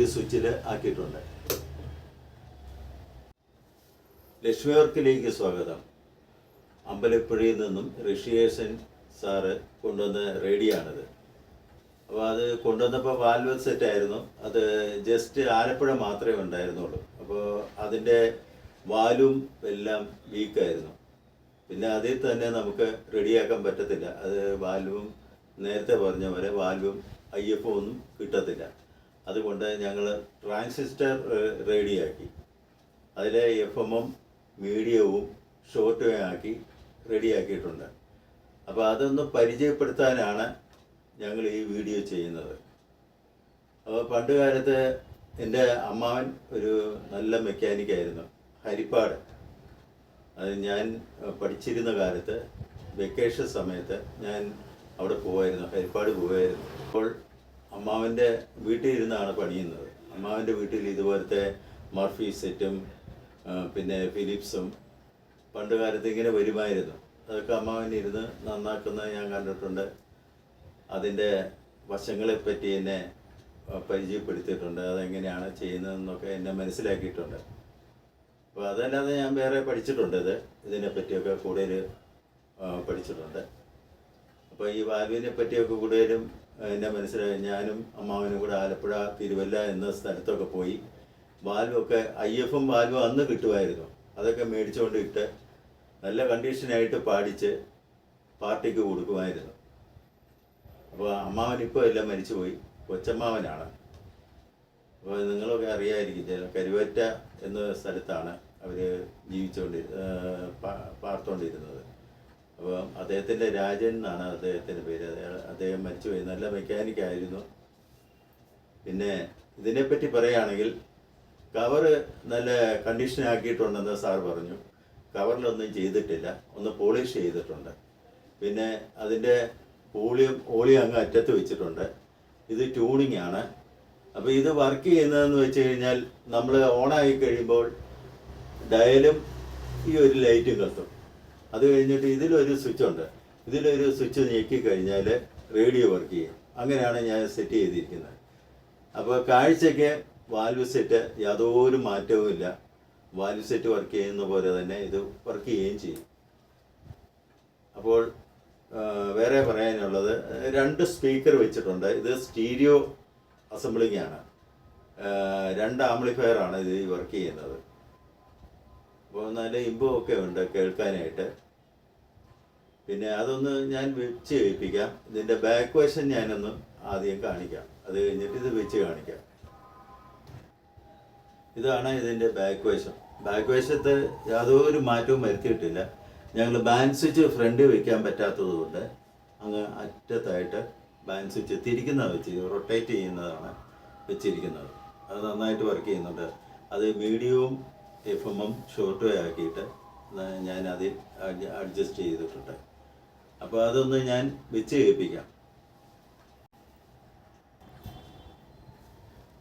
ഒരു സ്വിച്ചിൽ ആക്കിയിട്ടുണ്ട്. ലക്ഷ്മി വർക്കിലേക്ക് സ്വാഗതം. അമ്പലപ്പുഴയിൽ നിന്നും ഋഷികേശൻ സാറ് കൊണ്ടുവന്ന റേഡിയാണിത്. അപ്പോൾ അത് കൊണ്ടുവന്നപ്പോൾ വാൽവ് സെറ്റ് ആയിരുന്നു. അത് ജസ്റ്റ് ആലപ്പുഴ മാത്രമേ ഉണ്ടായിരുന്നുള്ളൂ. അപ്പോൾ അതിന്റെ വാലും എല്ലാം വീക്കായിരുന്നു പിന്നെ അതിൽ തന്നെ നമുക്ക് റെഡിയാക്കാൻ പറ്റത്തില്ല. അത് വാൽവും നേരത്തെ പറഞ്ഞ പോലെ വാൽവും ഐ ഒന്നും കിട്ടത്തില്ല. അതുകൊണ്ട് ഞങ്ങൾ ട്രാൻസിസ്റ്റർ റേഡിയോ ആക്കി അതിലെ എഫ് എമ്മും മീഡിയവും ഷോർട്ട് വേ ആക്കി റെഡിയാക്കിയിട്ടുണ്ട്. അപ്പോൾ അതൊന്ന് പരിചയപ്പെടുത്താനാണ് ഞങ്ങൾ ഈ വീഡിയോ ചെയ്യുന്നത്. അപ്പോൾ പണ്ട് കാലത്ത് എന്റെ അമ്മാവൻ ഒരു നല്ല മെക്കാനിക്കായിരുന്നു ഹരിപ്പാട്. അത് ഞാൻ പഠിച്ചിരുന്ന കാലത്ത് വെക്കേഷൻ സമയത്ത് ഞാൻ അവിടെ പോവായിരുന്നു ഹരിപ്പാട് പോവായിരുന്നു. അപ്പോൾ അമ്മാവന്റെ വീട്ടിൽ ഇരുന്നാണ് പണിയുന്നത്. അമ്മാവന്റെ വീട്ടിൽ ഇതുപോലത്തെ മർഫി സെറ്റും പിന്നെ ഫിലിപ്സും പണ്ട് കാലത്ത് ഇങ്ങനെ വരുമായിരുന്നു. അതൊക്കെ അമ്മാവൻ ഇരുന്ന് നന്നാക്കുന്നത് ഞാൻ കണ്ടിട്ടുണ്ട്. അതിന്റെ വശങ്ങളെപ്പറ്റി എന്നെ പരിചയപ്പെടുത്തിയിട്ടുണ്ട്. അതെങ്ങനെയാണ് ചെയ്യുന്നതെന്നൊക്കെ എന്നെ മനസ്സിലാക്കിയിട്ടുണ്ട്. അപ്പോൾ അതല്ലാതെ ഞാൻ വേറെ പഠിച്ചിട്ടുണ്ട് ഇത്. ഇതിനെപ്പറ്റിയൊക്കെ കൂടുതൽ പഠിച്ചിട്ടുണ്ട്. അപ്പോൾ ഈ ബാബുവിനെ പറ്റിയൊക്കെ കൂടുതലും എന്നെ മനസ്സിലായി. ഞാനും അമ്മാവനും കൂടെ ആലപ്പുഴ തിരുവല്ല എന്ന സ്ഥലത്തൊക്കെ പോയി. വാൽവൊക്കെ ഐ എഫും വാൽവും അന്ന് കിട്ടുമായിരുന്നു. അതൊക്കെ മേടിച്ചുകൊണ്ട് ഇട്ട് നല്ല കണ്ടീഷനായിട്ട് പാടിച്ച് പാർട്ടിക്ക് കൊടുക്കുമായിരുന്നു. അപ്പോൾ അമ്മാവൻ ഇപ്പോൾ എല്ലാം മരിച്ചുപോയി. കൊച്ചമ്മാവനാണ്. അപ്പോൾ നിങ്ങളൊക്കെ അറിയായിരിക്കും കരുവറ്റ എന്ന സ്ഥലത്താണ് അവർ ജീവിച്ചുകൊണ്ട് പാർത്തുകൊണ്ടിരുന്നത് അപ്പോൾ അദ്ദേഹത്തിന്റെ രാജൻ എന്നാണ് അദ്ദേഹത്തിന്റെ പേര്. അദ്ദേഹം മരിച്ചുപോയി നല്ല മെക്കാനിക് ആയിരുന്നു. പിന്നെ ഇതിനെപ്പറ്റി പറയുകയാണെങ്കിൽ കവറ് നല്ല കണ്ടീഷൻ ആക്കിയിട്ടുണ്ടെന്ന് സാർ പറഞ്ഞു. കവറിലൊന്നും ചെയ്തിട്ടില്ല. ഒന്ന് പോളിഷ് ചെയ്തിട്ടുണ്ട്. പിന്നെ അതിന്റെ ഓളിയം ഓളിയം അങ്ങ് അറ്റത്ത് വെച്ചിട്ടുണ്ട്. ഇത് ട്യൂണിംഗ് ആണ്. അപ്പോൾ ഇത് വർക്ക് ചെയ്യുന്നതെന്ന് വെച്ച് കഴിഞ്ഞാൽ നമ്മൾ ഓണായി കഴിയുമ്പോൾ ഡയലും ഈ ഒരു ലൈറ്റും കത്തും. അത് കഴിഞ്ഞിട്ട് ഇതിലൊരു സ്വിച്ച് ഉണ്ട് ഇതിലൊരു സ്വിച്ച് ഞെക്കി കഴിഞ്ഞാൽ റേഡിയോ വർക്ക് ചെയ്യും. അങ്ങനെയാണ് ഞാൻ സെറ്റ് ചെയ്തിരിക്കുന്നത്. അപ്പോൾ കാഴ്ചയ്ക്ക് വാൽവ് സെറ്റ് യാതൊരു മാറ്റവും ഇല്ല. വാൽവ് സെറ്റ് വർക്ക് ചെയ്യുന്ന പോലെ തന്നെ ഇത് വർക്ക് ചെയ്യുകയും ചെയ്യും. അപ്പോൾ വേറെ പറയാനുള്ളത് രണ്ട് സ്പീക്കർ വെച്ചിട്ടുണ്ട്. ഇത് സ്റ്റീരിയോ അസംബ്ലിംഗ് ആണ്. രണ്ട് ആംപ്ലിഫയർ ആണ് ഇത് വർക്ക് ചെയ്യുന്നത്. അപ്പോൾ നല്ല ഇമ്പമൊക്കെ ഉണ്ട് കേൾക്കാനായിട്ട്. പിന്നെ അതൊന്ന് ഞാൻ വെച്ച് കേൾപ്പിക്കാം ഇതിന്റെ ബാക്ക് വശം ഞാനൊന്ന് ആദ്യം കാണിക്കാം. അത് കഴിഞ്ഞിട്ട് ഇത് വെച്ച് കാണിക്കാം. ഇതാണ് ഇതിന്റെ ബാക്ക് വശം ബാക്ക് വശത്ത് യാതൊരു മാറ്റവും വരുത്തിയിട്ടില്ല. ഞങ്ങൾ ബാൻ സ്വിച്ച് ഫ്രണ്ട് വെക്കാൻ പറ്റാത്തത് കൊണ്ട് അങ്ങ് അറ്റത്തായിട്ട് ബാൻ സ്വിച്ച് തിരിക്കുന്ന വെച്ച് റൊട്ടേറ്റ് ചെയ്യുന്നതാണ് വെച്ചിരിക്കുന്നത്. അത് നന്നായിട്ട് വർക്ക് ചെയ്യുന്നുണ്ട്. അത് മീഡിയവും F M M short way ആക്കിയിട്ട് ഞാൻ അതിൽ അഡ്ജസ്റ്റ് ചെയ്തിട്ടുണ്ട്. അപ്പോൾ അതൊന്ന് ഞാൻ വെച്ച് കേൾപ്പിക്കാം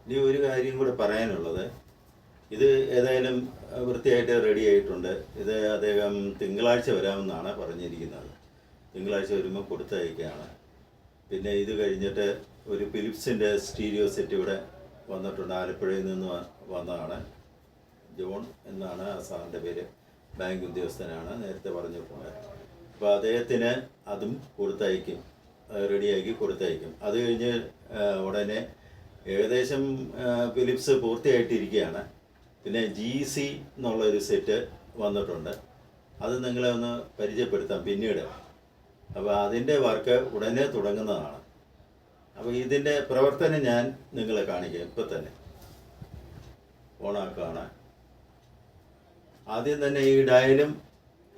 ഇനി ഒരു കാര്യം കൂടെ പറയാനുള്ളത്. ഇത് ഏതായാലും വൃത്തിയായിട്ട് റെഡി ആയിട്ടുണ്ട്. ഇത് അദ്ദേഹം തിങ്കളാഴ്ച വരാമെന്നാണ് പറഞ്ഞിരിക്കുന്നത്. തിങ്കളാഴ്ച വരുമ്പോൾ കൊടുത്തയക്കുകയാണ്. പിന്നെ ഇത് കഴിഞ്ഞിട്ട് ഒരു ഫിലിപ്സിന്റെ സ്റ്റീരിയോ സെറ്റ് ഇവിടെ വന്നിട്ടുണ്ട്. ആലപ്പുഴയിൽ നിന്ന് വന്നതാണ്. ജോൺ എന്നാണ് ആ സാറിന്റെ പേര്. ബാങ്ക് ഉദ്യോഗസ്ഥനാണ്. നേരത്തെ പറഞ്ഞിട്ടുണ്ട് അപ്പോൾ അദ്ദേഹത്തിന് അതും കൊടുത്തയക്കും. റെഡിയാക്കി കൊടുത്തയക്കും. അത് കഴിഞ്ഞ് ഉടനെ ഏകദേശം ഫിലിപ്സ് പൂർത്തിയായിട്ടിരിക്കുകയാണ്. പിന്നെ ജി സി എന്നുള്ളൊരു സെറ്റ് വന്നിട്ടുണ്ട്. അത് നിങ്ങളെ ഒന്ന് പരിചയപ്പെടുത്താം പിന്നീട്. അപ്പോൾ അതിന്റെ വർക്ക് ഉടനെ തുടങ്ങുന്നതാണ്. അപ്പോൾ ഇതിന്റെ പ്രവർത്തനം ഞാൻ നിങ്ങളെ കാണിക്കാം. ഇപ്പം തന്നെ. ഓണാക്കാണ്. ആദ്യം തന്നെ ഈ ഡയലും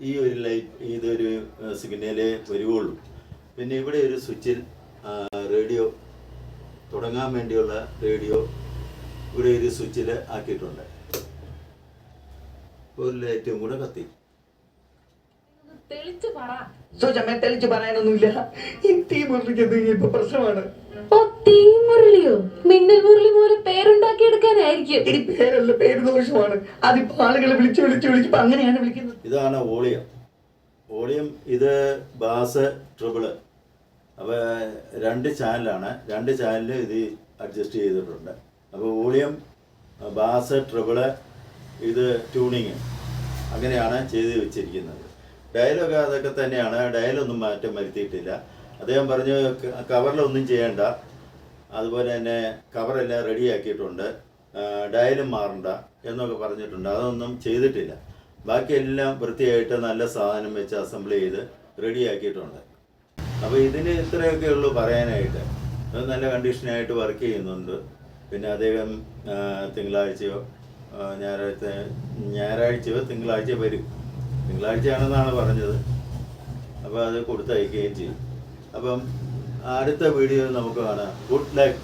ഈ ഒരു ലൈറ്റ് ഇതൊരു സിഗ്നലേ വരുവുള്ളൂ. പിന്നെ ഇവിടെ ഒരു സ്വിച്ചിൽ റേഡിയോ തുടങ്ങാൻ വേണ്ടിയുള്ള റേഡിയോ ഇവിടെ ഒരു സ്വിച്ചിൽ ആക്കിയിട്ടുണ്ട്. ഒരു ലൈറ്റും കൂടെ കത്തി. തെളിച്ചു പറയാനൊന്നുമില്ല. ഈ തീ മുറിക്കുന്നത് ഇപ്പൊ പ്രശ്നമാണ്. മുരളിയോ? മിന്നൽ മുരളി പോലെ പേരുണ്ടാക്കിയെടുക്കാനായിരിക്കും. ഇനി പേരല്ല പേര് ദോഷമാണ്. അതിപ്പോ ആളുകളെ വിളിച്ച് വിളിച്ച് വിളിച്ചപ്പോ അങ്ങനെയാണ് വിളിക്കുന്നത്. ഇതാണ് വോളിയം. വോളിയം ഇത് ബാസ് ട്രിബിൾ. അപ്പോൾ രണ്ട് ചാനലാണ്. രണ്ട് ചാനൽ ഇത് അഡ്ജസ്റ്റ് ചെയ്തിട്ടുണ്ട്. അപ്പോൾ വോളിയം ബാസ് ട്രിബിൾ ഇത് ട്യൂണിങ് അങ്ങനെയാണ് ചെയ്ത് വെച്ചിരിക്കുന്നത്. ഡയലോഗ് അതൊക്കെ തന്നെയാണ്. ഡയലൊന്നും മാറ്റം വരുത്തിയിട്ടില്ല. അദ്ദേഹം പറഞ്ഞു കവറിലൊന്നും ചെയ്യണ്ട. അതുപോലെ തന്നെ കവറെല്ലാം റെഡിയാക്കിയിട്ടുണ്ട് ഡയലും മാറണ്ട എന്നൊക്കെ പറഞ്ഞിട്ടുണ്ട്. അതൊന്നും ചെയ്തിട്ടില്ല. ബാക്കിയെല്ലാം വൃത്തിയായിട്ട് നല്ല സാധനം വെച്ച് അസംബിൾ ചെയ്ത് റെഡിയാക്കിയിട്ടുണ്ട് അപ്പോൾ ഇതിന് ഇത്രയൊക്കെ ഉള്ളൂ പറയാനായിട്ട്. അത് നല്ല കണ്ടീഷനായിട്ട് വർക്ക് ചെയ്യുന്നുണ്ട്. പിന്നെ അദ്ദേഹം തിങ്കളാഴ്ചയോ ഞായറാഴ്ച ഞായറാഴ്ചയോ തിങ്കളാഴ്ച വരും. തിങ്കളാഴ്ചയാണെന്നാണ് പറഞ്ഞത്. അപ്പോൾ അത് കൊടുത്തയക്കുകയും ചെയ്യും. അപ്പം അടുത്ത വീഡിയോയിൽ നമുക്ക് കാണാം. Good luck